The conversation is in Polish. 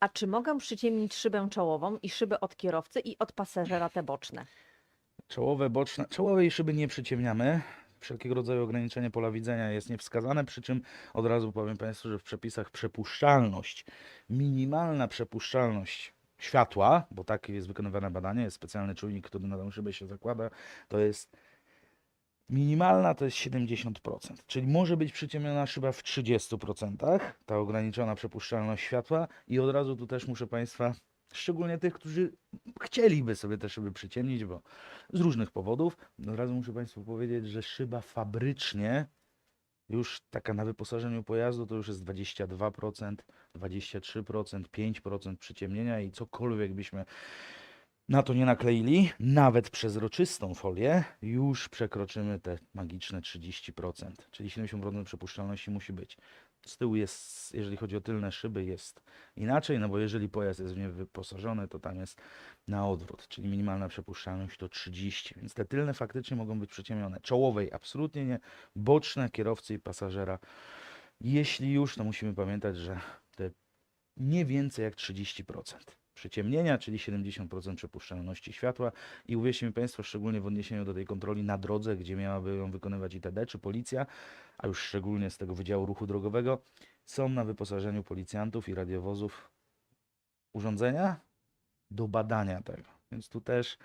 A czy mogę przyciemnić szybę czołową i szybę od kierowcy i od pasażera te boczne? Czołowe, boczne. Czołowej szyby nie przyciemniamy. Wszelkiego rodzaju ograniczenie pola widzenia jest niewskazane, przy czym od razu powiem Państwu, że w przepisach przepuszczalność, minimalna przepuszczalność światła, bo tak jest wykonywane badanie, jest specjalny czujnik, który na tę szybę się zakłada, to jest minimalna to jest 70%, czyli może być przyciemniona szyba w 30%, ta ograniczona przepuszczalność światła i od razu tu też muszę Państwa, szczególnie tych, którzy chcieliby sobie te szyby przyciemnić, bo z różnych powodów. Od razu muszę Państwu powiedzieć, że szyba fabrycznie, już taka na wyposażeniu pojazdu, to już jest 22%, 23%, 5% przyciemnienia i cokolwiek byśmy na to nie nakleili, nawet przezroczystą folię, już przekroczymy te magiczne 30%, czyli 70% przepuszczalności musi być. Z tyłu jest, jeżeli chodzi o tylne szyby, jest inaczej, no bo jeżeli pojazd jest w nie wyposażony, to tam jest na odwrót, czyli minimalna przepuszczalność to 30, więc te tylne faktycznie mogą być przyciemnione. Czołowej absolutnie nie, boczne kierowcy i pasażera. Jeśli już, to musimy pamiętać, że te nie więcej jak 30% przyciemnienia, czyli 70% przepuszczalności światła. I uwierzcie mi Państwo, szczególnie w odniesieniu do tej kontroli na drodze, gdzie miałaby ją wykonywać ITD czy policja, a już szczególnie z tego Wydziału Ruchu Drogowego, są na wyposażeniu policjantów i radiowozów urządzenia do badania tego. Więc tu też